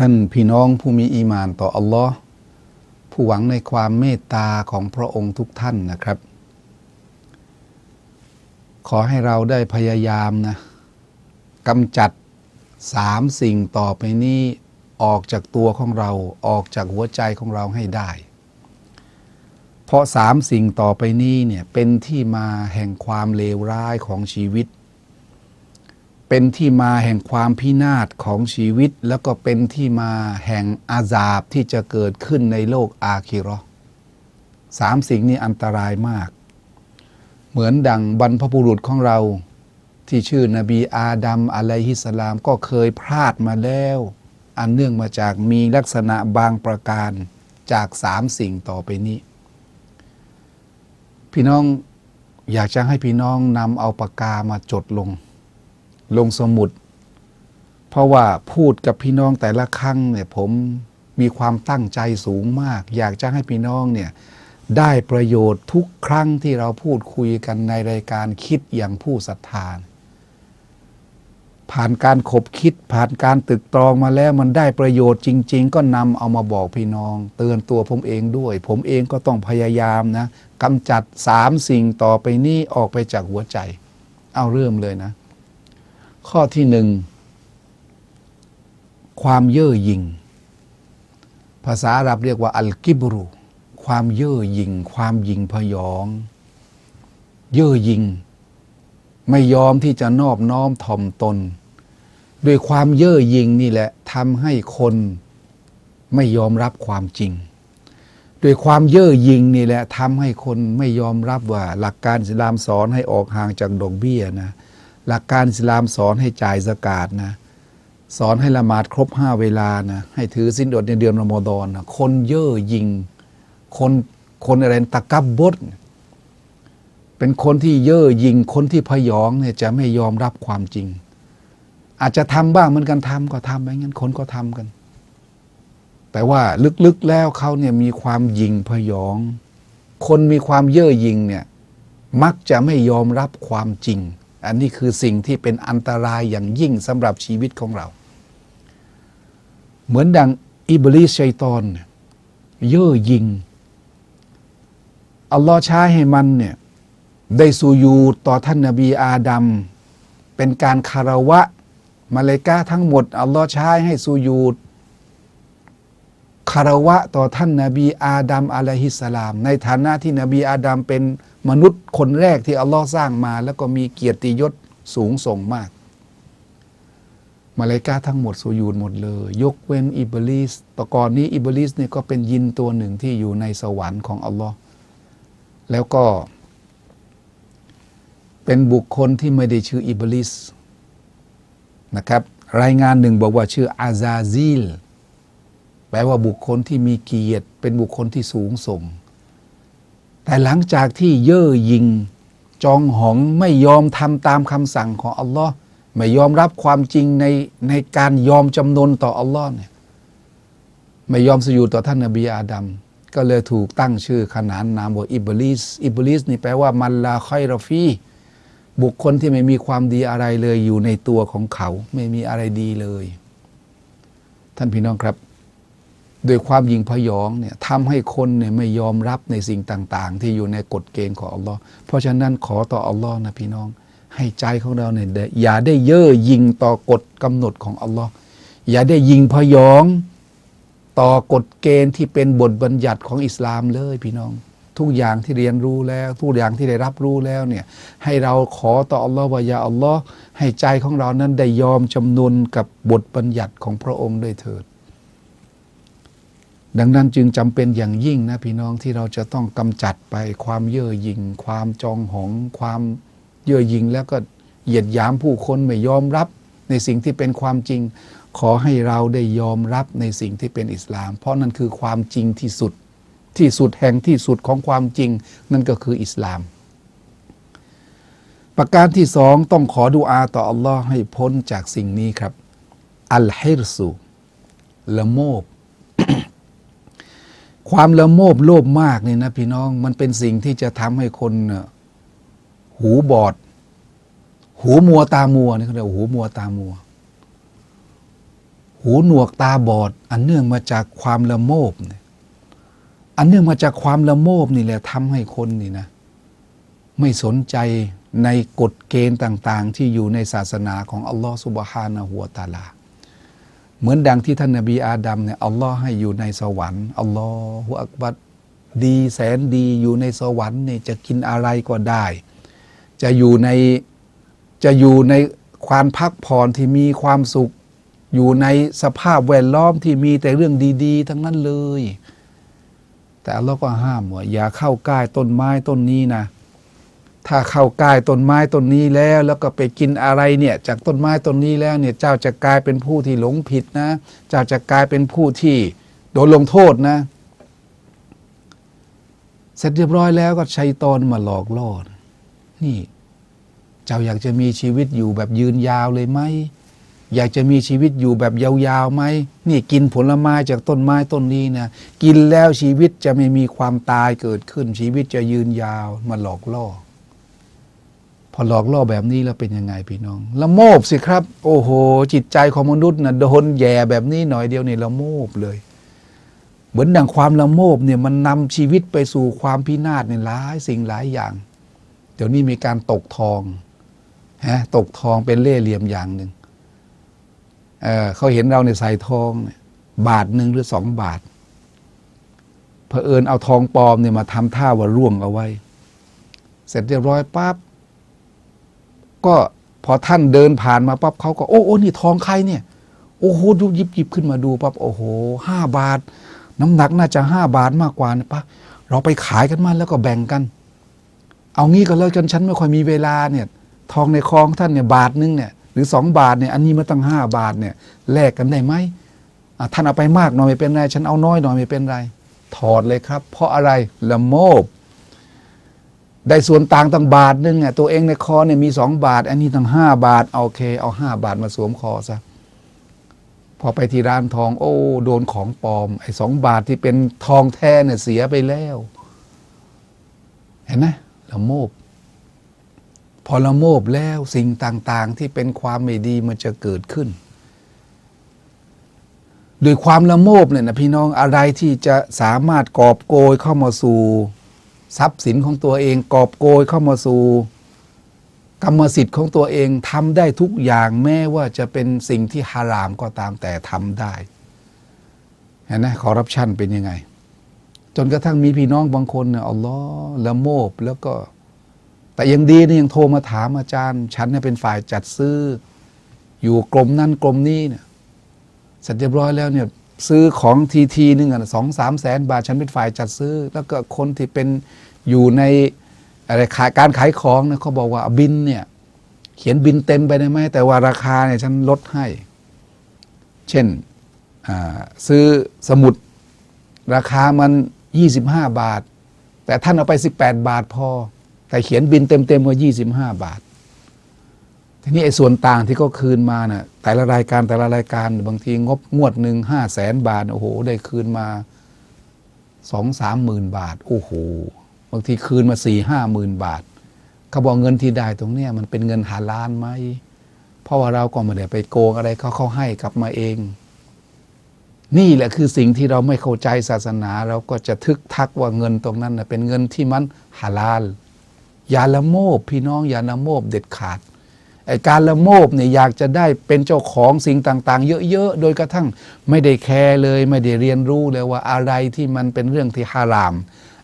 ท่านพี่น้องผู้มีอีมานต่ออัลลอฮ์ผู้หวังในความเมตตาของพระองค์ทุกท่านนะครับ ขอให้เราได้พยายามนะกำจัดสามสิ่งต่อไปนี้ออกจากตัวของเราออกจากหัวใจของเราให้ได้ เพราะสามสิ่งต่อไปนี้เนี่ยเป็นที่มาแห่งความเลวร้ายของชีวิต เป็นที่มาแห่งความพินาศของชีวิต แล้วก็เป็นที่มาแห่งอาซาบที่จะเกิดขึ้นในโลกอาคิราะห์สามสิ่งนี้อันตรายมาก เหมือนดังบรรพบุรุษของเรา ที่ชื่อนบีอาดัมอะลัยฮิสสลามก็เคยพลาดมาแล้ว อันเนื่องมาจากมีลักษณะบางประการจากสามสิ่งต่อไปนี้ พี่น้องอยากจะให้พี่น้องนำเอาปากกามาจดลง ลงสมุด เพราะว่าพูดกับพี่น้องแต่ละครั้งเนี่ยผมมีความตั้งใจสูงมาก อยากจะให้พี่น้องเนี่ยได้ประโยชน์ทุกครั้งที่เราพูดคุยกันในรายการคิดอย่างผู้ศรัทธาผ่านการขบคิดผ่านการตึกตรองมาแล้วมันได้ประโยชน์จริง ๆ ก็นำเอามาบอกพี่น้อง เตือนตัวผมเองด้วย ผมเองก็ต้องพยายามนะกำจัดสามสิ่งต่อไปนี้ออกไปจากหัวใจ เอาเริ่มเลยนะ ข้อที่หนึ่ง ความเย่อหยิ่ง ภาษาอาหรับเรียกว่า อัลกิบรุความเย่อหยิ่ง ความหยิ่งพยอง เย่อหยิ่ง ไม่ยอมที่จะนอบน้อมถ่อมตน ด้วยความเย่อหยิ่งนี่แหละทำให้คนไม่ยอมรับความจริง ด้วยความเย่อหยิ่งนี่แหละทำให้คนไม่ยอมรับว่า หลักการอิสลามสอนให้ออกห่างจากดอกเบี้ยนะ หลักการอิสลามสอนให้จ่ายสกาดนะสอนให้ละหมาดครบห้าเวลานะให้ถือสินอดในเดือนรอมฎอนนะคนเย่อหยิ่งคนคนอะไรตะกับบดเป็นคนที่เย่อหยิ่งคนที่พยองเนี่ยจะไม่ยอมรับความจริง อาจจะทำบ้างเหมือนกันทำก็ทำไปงั้นคนก็ทำกัน แต่ว่าลึกๆแล้วเขาเนี่ยมีความหยิ่งพยอง คนมีความเย่อหยิ่งเนี่ยมักจะไม่ยอมรับความจริง อันนี้คือสิ่งที่เป็นอันตรายอย่างยิ่งสำหรับชีวิตของเรา เหมือนดังอิบลิสชัยตอนเนี่ยเย่อหยิ่งอัลลอฮ์ใช้ให้มันเนี่ยได้สูยูดต่อท่านนบีอาดัมเป็นการคารวะมาเลกาทั้งหมด อัลลอฮ์ใช้ให้สูยูด คารวะต่อท่านนบีอาดัมอะลัยฮิสสลาม ในฐานะที่นบีอาดัมเป็นมนุษย์คนแรกที่อัลลอฮ์สร้างมา แล้วก็มีเกียรติยศสูงส่งมากมาเลกาทั้งหมดสูยูดหมดเลย ยกเว้นอิบลิสต่ก่อนนี้อิบลิสเนี่ยก็เป็นยินตัวหนึ่งที่อยู่ในสวรรค์ของอัลลอฮ์แล้วก็ เป็นบุคคลที่ไม่ได้ชื่ออิบลิสนะครับ รายงานหนึ่งบอกว่าชื่ออาซาซิล แปลว่าบุคคลที่มีเกียรติ เป็นบุคคลที่สูงส่ง แต่หลังจากที่เย่อหยิงจองหองไม่ยอมทำตามคำสั่งของอัลลอฮ์ไม่ยอมรับความจริงในในการยอมจำนนต่ออัลลอฮ์เนี่ยไม่ยอมสยูดต่อท่านนบีอาดัมก็เลยถูกตั้งชื่อขนานนามว่าอิบลิสอิบลิสนี่แปลว่ามันลาคอยรอฟีบุคคลที่ไม่มีความดีอะไรเลยอยู่ในตัวของเขา ไม่มีอะไรดีเลย ท่านพี่น้องครับ โดยความยิงพยองเนี่ยทำให้คนเนี่ยไม่ยอมรับในสิ่งต่าง ๆ ที่อยู่ในกฎเกณฑ์ของอัลลอฮ์เพราะฉะนั้นขอต่ออัลลอฮ์นะพี่น้อง ให้ใจของเราเนี่ยได้อย่าได้เย่อยิงต่อกฎกำหนดของอัลลอฮ์อย่าได้ยิงพยอง ต่อกฎเกณฑ์ที่เป็นบทบัญญัติของอิสลามเลยพี่น้อง ทุกอย่างที่เรียนรู้แล้วทุกอย่างที่ได้รับรู้แล้วเนี่ยให้เราขอต่ออัลลอฮ์วายาอัลลอฮ์ให้ใจของเรานั้นได้ยอมจำนนกับบทบัญญัติของพระองค์ด้วยเถิด ดังนั้นจึงจำเป็นอย่างยิ่งนะพี่น้องที่เราจะต้องกำจัดไปความเย่อหยิ่ง ความจองหอง ความเย่อหยิ่งแล้วก็เหยียดหยามผู้คนไม่ยอมรับในสิ่งที่เป็นความจริง ขอให้เราได้ยอมรับในสิ่งที่เป็นอิสลาม เพราะนั่นคือความจริงที่สุดที่สุดแห่งที่สุดของความจริง นั่นก็คืออิสลาม ประการที่สองต้องขอดุอาต่ออัลลอฮ์ให้พ้นจากสิ่งนี้ครับ อัลฮิรสุละโมบ ความละโมบโลภมากนี่นะพี่น้องมันเป็นสิ่งที่จะทำให้คนหูบอด หูมัวตามัวนี่เขาเรียกว่าหูมัวตามัว หูหนวกตาบอด อันเนื่องมาจากความละโมบเนี่ยอันเนื่องมาจากความละโมบนี่แหละทำให้คนนี่นะ ไม่สนใจในกฎเกณฑ์ต่าง ๆ ที่อยู่ในศาสนาของอัลลอฮฺสุบฮานะหัวตาลา เหมือนดังที่ท่านนบีอาดัมเนี่ยอัลลอฮ์ให้อยู่ในสวรรค์อัลลอฮฺอักบัดดีแสนดีอยู่ในสวรรค์เนี่ยจะกินอะไรก็ได้ จะอยู่ในจะอยู่ในความพักผ่อนที่มีความสุข อยู่ในสภาพแวดล้อมที่มีแต่เรื่องดี ๆ ทั้งนั้นเลย แต่อัลลอฮ์ก็ห้ามว่าอย่าเข้าใกล้ต้นไม้ต้นนี้นะ ถ้าเข้าใกล้ต้นไม้ต้นนี้แล้ว แล้วก็ไปกินอะไรเนี่ยจากต้นไม้ต้นนี้แล้วเนี่ยเจ้าจะกลายเป็นผู้ที่หลงผิดนะ เจ้าจะกลายเป็นผู้ที่โดนลงโทษนะ เสร็จเรียบร้อยแล้วก็ชัยตอนมาหลอกล่อน,นี่ เจ้าอยากจะมีชีวิตอยู่แบบยืนยาวเลยไหมอยากจะมีชีวิตอยู่แบบยาวๆไหมนี่กินผลไม้จากต้นไม้ต้นนี้นะกินแล้วชีวิตจะไม่มีความตายเกิดขึ้นชีวิตจะยืนยาวมาหลอกล่อ พอหลอกล่อแบบนี้แล้วเป็นยังไงพี่น้องละโมบสิครับ โอ้โห จิตใจของมนุษย์นะโดนแย่แบบนี้หน่อยเดียวนี่ละโมบเลย เหมือนดังความละโมบเนี่ยมันนำชีวิตไปสู่ความพินาศในหลายสิ่งหลายอย่าง เดี๋ยวนี้มีการตกทองฮะตกทองเป็นเล่ห์เหลี่ยมอย่างหนึ่งเเขาเห็นเราในใส่ทองเนี่ยบาทหนึ่งหรือสองบาทเผอิญเอาทองปลอมเนี่ยมาทำท่าว่าร่วงเอาไว้ เสร็จเรียบร้อยปั๊บ ก็พอท่านเดินผ่านมาปั๊บเขาก็โอ้โอ้นี่ทองใครเนี่ย โอ้โหดูยิบยิบขึ้นมาดูปั๊บโอ้โหห้าบาท น้ำหนักน่าจะห้าบาทมากกว่านะปะเราไปขายกันมาแล้วก็แบ่งกัน เอางี้ก็แล้วกันฉันไม่ค่อยมีเวลาเนี่ยทองในคลองท่านเนี่ยบาทนึงเนี่ยหรือสองบาทเนี่ยอันนี้มาตั้งห้าบาทเนี่ยแลกกันได้ไหมท่านเอาไปมากหน่อยไม่เป็นไรฉันเอาน้อยหน่อยไม่เป็นไร ถอดเลยครับ เพราะอะไรละโมบ ได้ส่วนต่างตั้งบาทนึงอะตัวเองในคอเนี่ยมีสองบาท อันนี้ตั้งห้าบาทเอาโอเค เอาห้าบาทมาสวมคอซะพอไปที่ร้านทอง โอ้โดนของปลอม ไอ้สองบาทที่เป็นทองแท้เนี่ยเสียไปแล้ว เห็นไหมละโมบ พอละโมบแล้วสิ่งต่างๆ ที่เป็นความไม่ดีมันจะเกิดขึ้นโดยความละโมบเนี่ยนะพี่น้องอะไรที่จะสามารถกอบโกยเข้ามาสู่ ทรัพย์สินของตัวเองกอบโกยเข้ามาสู่กรรมสิทธิ์ของตัวเองทำได้ทุกอย่างแม้ว่าจะเป็นสิ่งที่ฮารามก็ตามแต่ทำได้เห็นไหมคอร์รัปชันเป็นยังไง จนกระทั่งมีพี่น้องบางคนเนี่ยอัลลอฮ์ละโมบแล้วก็ แต่ยังดีนะยังโทรมาถามอาจารย์ ฉันเนี่ยเป็นฝ่ายจัดซื้อ อยู่กรมนั้นกรมนี้เนี่ยเสร็จเรียบร้อยแล้วเนี่ยซื้อของทีทีนึงอะสองสามแสนบาท ฉันเป็นฝ่ายจัดซื้อ แล้วก็คนที่เป็น อยู่ในอะไรขายการขายของเนี่ยเขาบอกว่าบินเนี่ย เขียนบินเต็มไปได้ไหมแต่ว่าราคาเนี่ยฉันลดให้ เช่นซื้อสมุดราคามัน 25 บาท แต่ท่านเอาไป 18 บาทพอ แต่เขียนบินเต็มๆว่า 25 บาท ทีนี้ไอ้ส่วนต่างที่เขาคืนมาน่ะแต่ละรายการแต่ละรายการบางทีงบงวดหนึ่งห้าแสนบาท โอ้โห ได้คืนมาสองสามหมื่นบาท โอ้โหางทีคืนมาสี่ห้าหมื่นบาทเขาบอกเงินที่ได้ตรงเนี้ยมันเป็นเงินหาล้านไหมเพราะว่าเราก็ไม่ได้ไปโกงอะไรเขาเขาให้กลับมาเอง นี่แหละคือสิ่งที่เราไม่เข้าใจศาสนา เราก็จะทึกทักว่าเงินตรงนั้นนะเป็นเงินที่มันฮาลาลอย่าละโมบพี่น้องอย่าละโมบเด็ดขาดไอการละโมบเนี่ยอยากจะได้เป็นเจ้าของสิ่งต่าง ๆ เยอะๆ โดยกระทั่งไม่ได้แคร์เลย ไม่ได้เรียนรู้เลยว่าอะไรที่มันเป็นเรื่องที่ฮาราม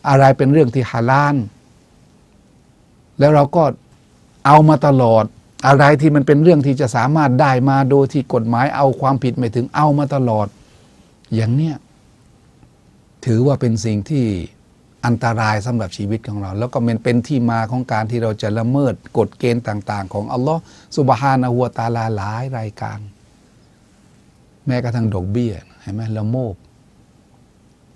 อะไรเป็นเรื่องที่ฮาลาลแล้วเราก็เอามาตลอด อะไรที่มันเป็นเรื่องที่จะสามารถได้มาโดยที่กฎหมายเอาความผิดไม่ถึงเอามาตลอด อย่างเนี้ยถือว่าเป็นสิ่งที่อันตรายสำหรับชีวิตของเรา แล้วก็มันเป็นที่มาของการที่เราจะละเมิดกฎเกณฑ์ต่าง ๆ ของอัลลอฮ์สุบฮานะฮัวตาลาหลายรายการ แม้กระทั่งดอกเบี้ยเห็นไหมละโมบ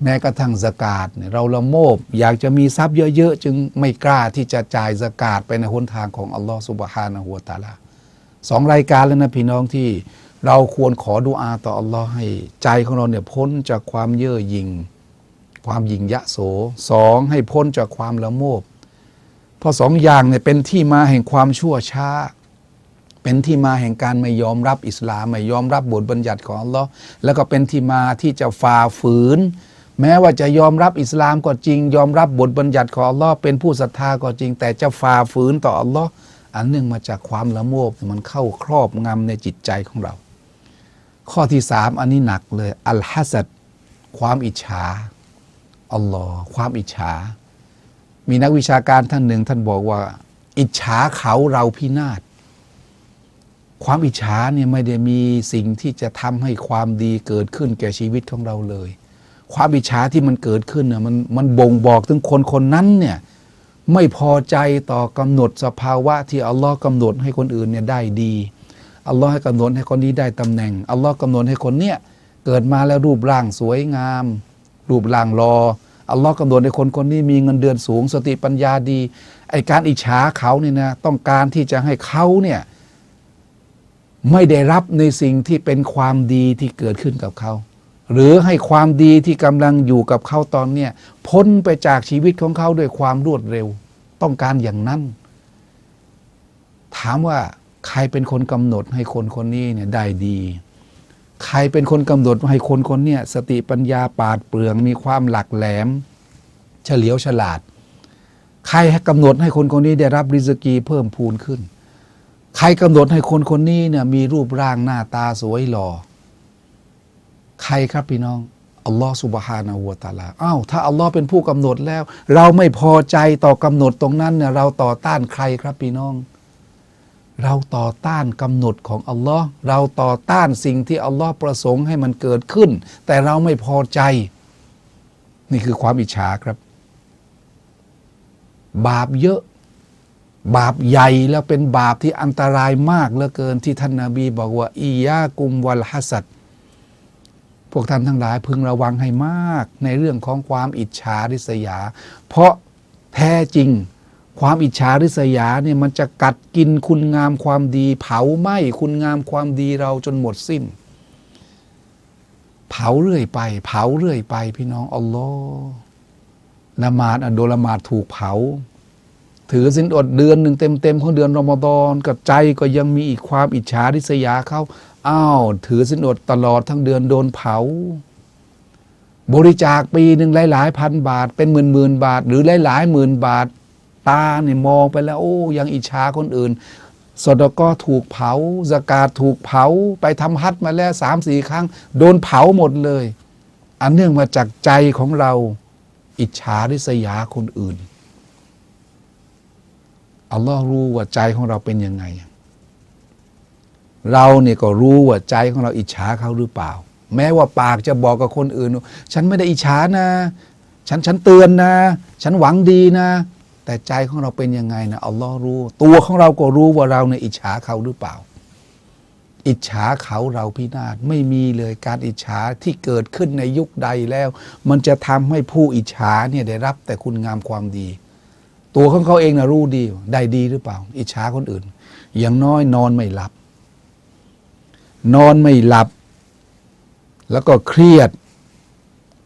แม้กระทั่งสกาดเราละโมบ อยากจะมีทรัพย์เยอะ ๆ จึงไม่กล้าที่จะจ่ายสกาดไปในหนทางของอัลลอฮ์สุบฮานะฮัวตะอาลาสองรายการแล้วนะพี่น้องที่เราควรขอดุอาต่ออัลลอฮ์ให้ใจของเราเนี่ยพ้นจากความเย่อหยิ่งความหยิ่งยะโสสองให้พ้นจากความละโมบ เพราะสองอย่างเนี่ยเป็นที่มาแห่งความชั่วช้า เป็นที่มาแห่งการไม่ยอมรับอิสลามไม่ยอมรับบทบัญญัติของอัลลอฮ์แล้วก็เป็นที่มาที่จะฝ่าฝืน แม้ว่าจะยอมรับอิสลามก็จริง ยอมรับบทบัญญัติของอัลลอฮ์เป็นผู้ศรัทธาก็จริง แต่จะฝ่าฝืนต่ออัลลอฮ์อันเนื่องมาจากความละโมบมันเข้าครอบงำในจิตใจของเรา ข้อที่สามอันนี้หนักเลยอัลฮัสัดความอิจฉาอัลลอฮ์ความอิจฉา มีนักวิชาการท่านหนึ่งท่านบอกว่า อิจฉาเขาเราพินาศความอิจฉาเนี่ยไม่ได้มีสิ่งที่จะทำให้ความดีเกิดขึ้นแก่ชีวิตของเราเลย ความอิจฉาที่มันเกิดขึ้นเนี่ยมันมันบ่งบอกถึงคนคนนั้นเนี่ยไม่พอใจต่อกำหนดสภาวะที่อัลลอฮ์กำหนดให้คนอื่นเนี่ยได้ดีอัลลอฮ์ให้กำหนดให้คนนี้ได้ตำแหน่งอัลลอฮ์กำหนดให้คนเนี้ยเกิดมาแล้วรูปร่างสวยงาม รูปร่างรออัลลอฮ์กำหนดให้คนคนนี้มีเงินเดือนสูง สติปัญญาดีไอการอิจฉาเขาเนี่ยนะต้องการที่จะให้เขาเนี่ยไม่ได้รับในสิ่งที่เป็นความดีที่เกิดขึ้นกับเขา หรือให้ความดีที่กำลังอยู่กับเขาตอนเนี้ยพ้นไปจากชีวิตของเขาด้วยความรวดเร็ว ต้องการอย่างนั้น ถามว่าใครเป็นคนกำหนดให้คนคนนี้เนี่ยได้ดี ใครเป็นคนกำหนดให้คนคนนี้สติปัญญาปราดเปลืองมีความหลักแหลม เฉลียวฉลาด ใครกำหนดให้คนคนนี้ได้รับริสกีเพิ่มพูนขึ้น ใครกำหนดให้คนคนนี้เนี่ยมีรูปร่างหน้าตาสวยหล่อ ใครครับพี่น้องอัลลอฮ์สุบฮานาหัวตาลาอ้าวถ้าอัลลอฮ์เป็นผู้กำหนดแล้ว เราไม่พอใจต่อกำหนดตรงนั้นเนี่ยเราต่อต้านใครครับพี่น้อง เราต่อต้านกำหนดของอัลลอฮ์เราต่อต้านสิ่งที่อัลลอฮ์ประสงค์ให้มันเกิดขึ้น แต่เราไม่พอใจ นี่คือความอิจฉาครับ บาปเยอะบาปใหญ่แล้วเป็นบาปที่อันตรายมากเหลือเกินที่ท่านนาบีบอกว่าอียากุมวัลฮัสัด วกท่านทั้งหลายพึงระวังให้มากในเรื่องของความอิจฉาริษยา เพราะแท้จริง ความอิจฉาริษยาเนี่ยมันจะกัดกินคุณงามความดี เผาไหม้คุณงามความดีเราจนหมดสิ้น เผาเรื่อยไป เผาเรื่อยไป พี่น้องอัลลอฮ์ละหมาดอโดละหมาดถูกเผา ถือสินอดเดือนหนึ่งเต็มๆของเดือนรอมฎอนกับใจก็ยังมีอีกความอิจฉาริษยาเขา อ้าวถือสินอดตลอดทั้งเดือนโดนเผา บริจาคปีหนึ่งหลาย ๆ พันบาท เป็นหมื่นหมื่นบาท หรือหลายๆหมื่นบาท ตาเนี่ยมองไปแล้ว โอ้ยังอิจฉาคนอื่นสดก็ถูกเผาสกาดถูกเผาไปทำฮัทมาแล้วสามสี่ครั้ง โดนเผาหมดเลย อันเนื่องมาจากใจของเรา อิจฉาริษยาคนอื่นอัลลอฮ์รู้ว่าใจของเราเป็นยังไง เราเนี่ยก็รู้ว่าใจของเราอิจฉาเขาหรือเปล่า แม้ว่าปากจะบอกกับคนอื่นว่าฉันไม่ได้อิจฉานะ ฉันฉันเตือนนะ ฉันหวังดีนะ แต่ใจของเราเป็นยังไงนะอัลลอฮ์รู้ ตัวของเราก็รู้ว่าเราเนี่ยอิจฉาเขาหรือเปล่า อิจฉาเขาเราพินาศไม่มีเลยการอิจฉาที่เกิดขึ้นในยุคใดแล้ว มันจะทำให้ผู้อิจฉาเนี่ยได้รับแต่คุณงามความดี ตัวของเขาเองนะรู้ดีได้ดีหรือเปล่า อิจฉาคนอื่น อย่างน้อยนอนไม่หลับ นอนไม่หลับ แล้วก็เครียด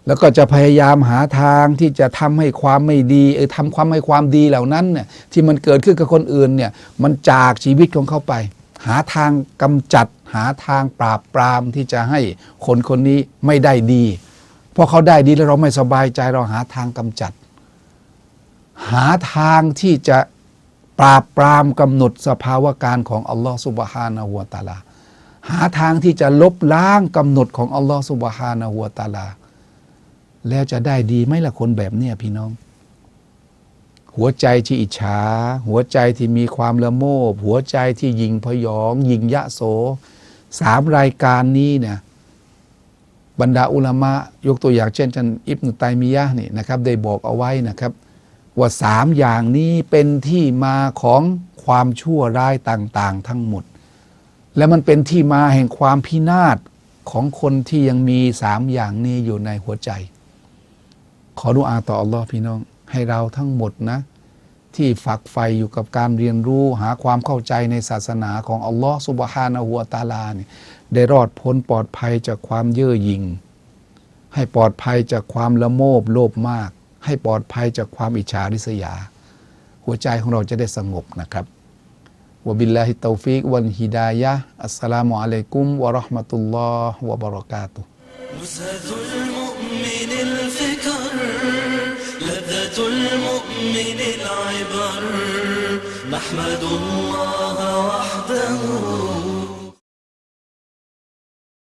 แล้วก็จะพยายามหาทางที่จะทำให้ความไม่ดีเออทำความให้ความดีเหล่านั้นเนี่ยที่มันเกิดขึ้นกับคนอื่นเนี่ยมันจากชีวิตของเขาไป หาทางกำจัด หาทางปราบปรามที่จะให้คนคนนี้ไม่ได้ดีพอเขาได้ดีแล้วเราไม่สบายใจเราหาทางกำจัด หาทางที่จะปราบปรามกำหนดสภาวะการของอัลลอฮ์สุบฮานะฮูวตาลา หาทางที่จะลบล้างกำหนดของอัลลอฮ์สุบฮานะฮูวตาลา แล้วจะได้ดีไหมล่ะคนแบบเนี้ยพี่น้อง หัวใจที่อิจฉา หัวใจที่มีความละโมบ หัวใจที่ยิงพยองยิงยะโสสามรายการนี้เนี่ยบรรดาอุลามะยกตัวอย่างเช่นจันอิบนุตัยมียะนี่นะครับ ได้บอกเอาไว้นะครับ ว่าสามอย่างนี้เป็นที่มาของความชั่วร้ายต่าง ๆ ทั้งหมด และมันเป็นที่มาแห่งความพินาศของคนที่ยังมีสามอย่างนี้อยู่ในหัวใจ ขอดุอาต่ออัลลอฮ์พี่น้อง ให้เราทั้งหมดนะ ที่ฝักใฝ่อยู่กับการเรียนรู้หาความเข้าใจในศาสนาของอัลลอฮ์สุบฮานะฮูวตาลาเนี่ยได้รอดพ้นปลอดภัยจากความเย่อหยิ่งให้ปลอดภัยจากความละโมบโลภมาก ให้ปลอดภัยจากความอิจฉาริษยา หัวใจของเราจะได้สงบนะครับ وبالله التوفيق والهداية السلام عليكم ورحمة الله وبركاته المؤمن الفكر لذة المؤمن العبر. نحمد الله وحده